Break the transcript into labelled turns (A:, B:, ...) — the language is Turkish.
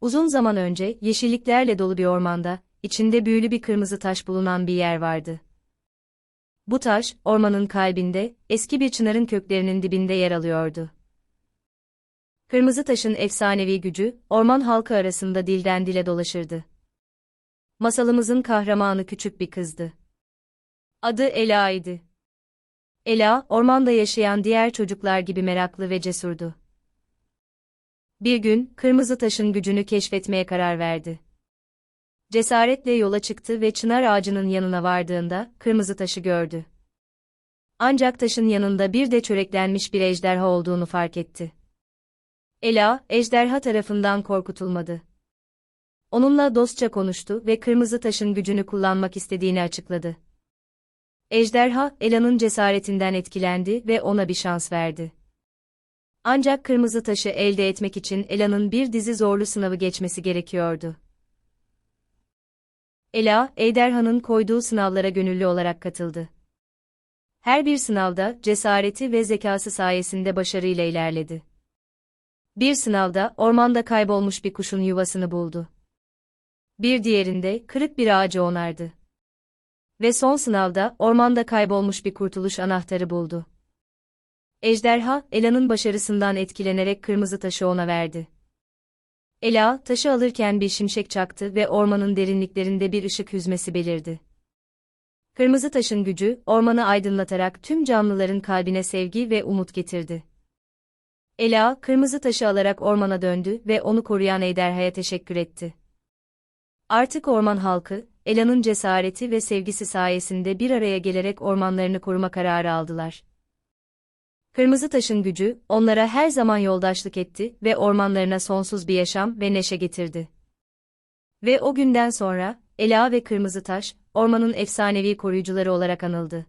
A: Uzun zaman önce yeşilliklerle dolu bir ormanda, içinde büyülü bir kırmızı taş bulunan bir yer vardı. Bu taş, ormanın kalbinde, eski bir çınarın köklerinin dibinde yer alıyordu. Kırmızı taşın efsanevi gücü, orman halkı arasında dilden dile dolaşırdı. Masalımızın kahramanı küçük bir kızdı. Adı Ela idi. Ela, ormanda yaşayan diğer çocuklar gibi meraklı ve cesurdu. Bir gün, kırmızı taşın gücünü keşfetmeye karar verdi. Cesaretle yola çıktı ve çınar ağacının yanına vardığında, kırmızı taşı gördü. Ancak taşın yanında bir de çöreklenmiş bir ejderha olduğunu fark etti. Ela, ejderha tarafından korkutulmadı. Onunla dostça konuştu ve kırmızı taşın gücünü kullanmak istediğini açıkladı. Ejderha, Ela'nın cesaretinden etkilendi ve ona bir şans verdi. Ancak kırmızı taşı elde etmek için Ela'nın bir dizi zorlu sınavı geçmesi gerekiyordu. Ela, Ejderha'nın koyduğu sınavlara gönüllü olarak katıldı. Her bir sınavda cesareti ve zekası sayesinde başarıyla ilerledi. Bir sınavda ormanda kaybolmuş bir kuşun yuvasını buldu. Bir diğerinde kırık bir ağacı onardı. Ve son sınavda ormanda kaybolmuş bir kurtuluş anahtarı buldu. Ejderha, Ela'nın başarısından etkilenerek kırmızı taşı ona verdi. Ela, taşı alırken bir şimşek çaktı ve ormanın derinliklerinde bir ışık hüzmesi belirdi. Kırmızı taşın gücü, ormanı aydınlatarak tüm canlıların kalbine sevgi ve umut getirdi. Ela, kırmızı taşı alarak ormana döndü ve onu koruyan ejderhaya teşekkür etti. Artık orman halkı, Ela'nın cesareti ve sevgisi sayesinde bir araya gelerek ormanlarını koruma kararı aldılar. Kırmızı taşın gücü, onlara her zaman yoldaşlık etti ve ormanlarına sonsuz bir yaşam ve neşe getirdi. Ve o günden sonra, Ela ve Kırmızı Taş, ormanın efsanevi koruyucuları olarak anıldı.